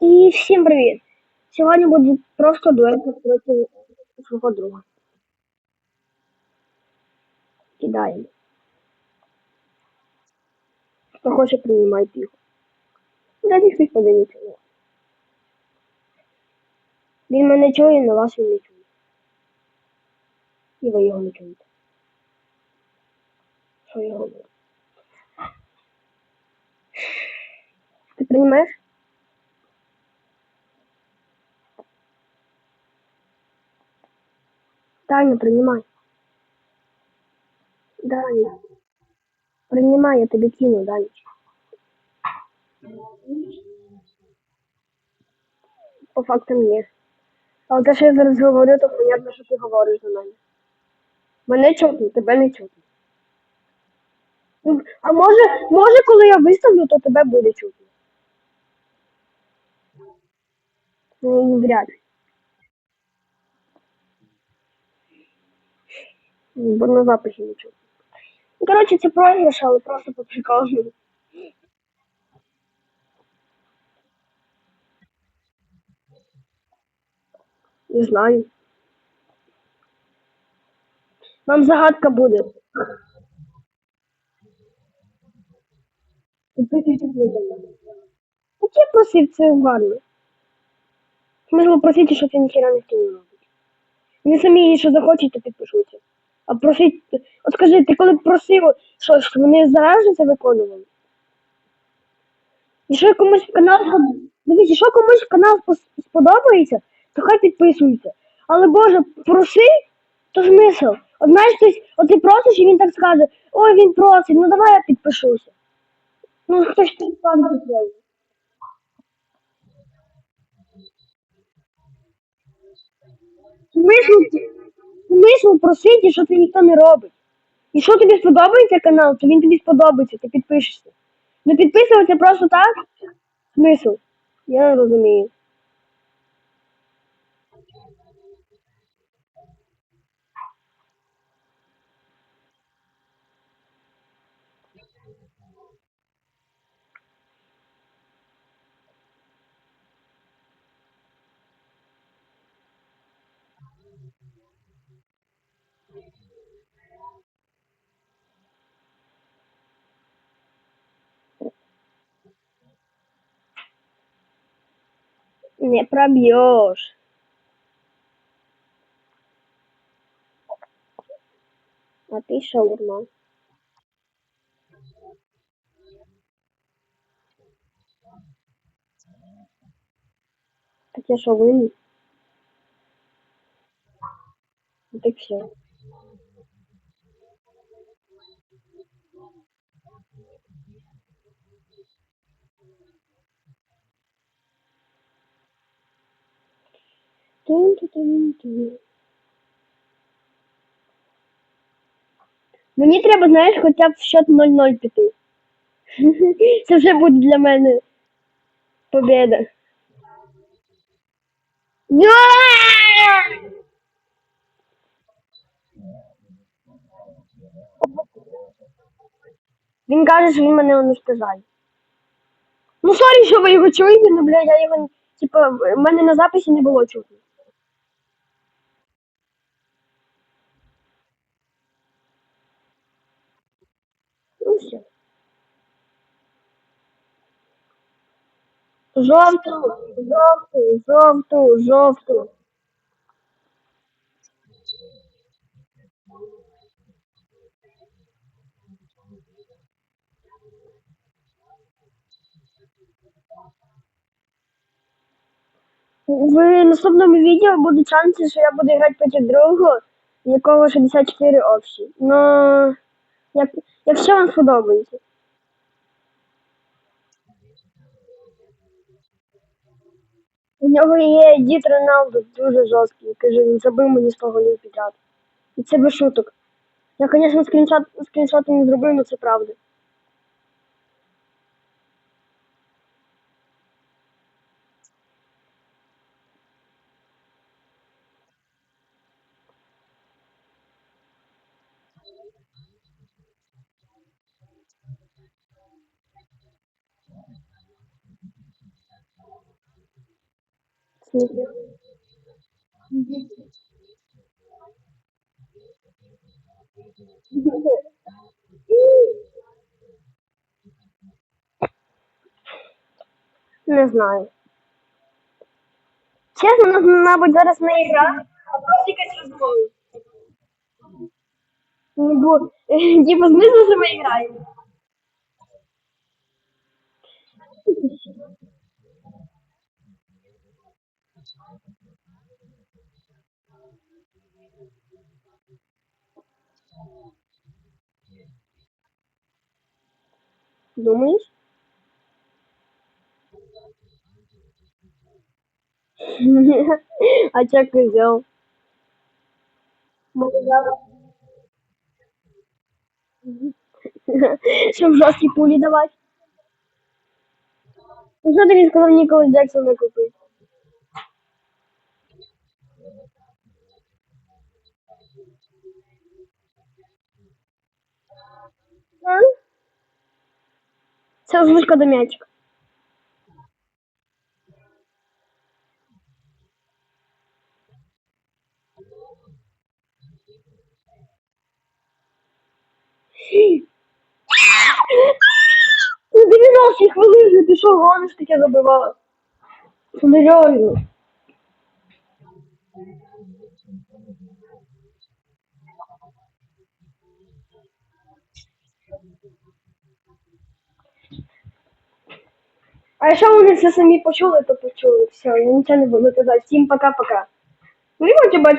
І всім привіт! Сьогодні буде просто дуель проти свого друга. Кидаємо. Хто хоче, приймайте його. Дайте хтось подивиться. Він мене чує, але вас він не чує. І ви його не чуєте. Що я говорю? Ти приймеш? Таня, принимай. Даня. Принимай, я тебе кину, Данечка. По факту ні. Але те, що я зараз говорю, то понятно, що ти говориш до мене. Мене чутно, тебе не чутно. А може, може, коли я виставлю, то тебе буде чутно. Ну, вряд ли. Бо на записі не. Ну, коротше, це програш, але просто по. Не знаю. Вам загадка буде. Так я просив це гарно. Можливо, просити, що це ніхера ніхто не робить. Не самі, що захочуть, то підпишуться. А просить. От скажи, ти коли просив, що ж вони зараз це виконували? І що комусь канал Дивіться, що комусь канал сподобається, то хай підписується. Але Боже, проси, то смисл. От знаєш, хтось, от ти просиш, і він так скаже, ой, він просить, ну давай я підпишуся. Ну хтось так сам підписує. Смисл, смисл просити, що це ніхто не робить. І що тобі сподобається канал, то він тобі сподобається, ти підпишешся. Не підписуватися просто так? Смисл? Я не розумію. Не пробьешь. А ты шаурма. Так я что, вынес? Ну так все. Мені треба, знаєш, хоча б в счет 0-0 піти. Це вже буде для мене победа. Да! Він каже, що він мене уничтожає. Ну сорі, що ви його чуєте, ну бля, я його, типа, в мене на записі не було чутно. Ну все. Жовту, жовту, жовту, жовту. В наступному відео будуть шанси, що я буду грати проти другого, якого 64 общі. Ну, як, якщо вам сподобається. У нього є дід Роналду дуже жорсткий, каже, він забив мені 100 голів підряд. І це без шуток. Я, звісно, скріншот, скріншоти не зробив, але це правда. Снікер. Не знаю. Чесно, нас, мабуть, зараз не гра, а просто якась розмова. Ну, бо, типу, знизу, ми граємо. Думаєш? а чё козел? Щоб жорсткі пулі давати. Ну що тобі сказав Ніколас Джексон не купити? А? Це озвучка до м'ячика. Ну 90 хвилин ти що гониш таке забивала? Це. А якщо вони все самі почули, то почули. Все, я нічого не буду казати. Всім пока-пока. Хочете бачити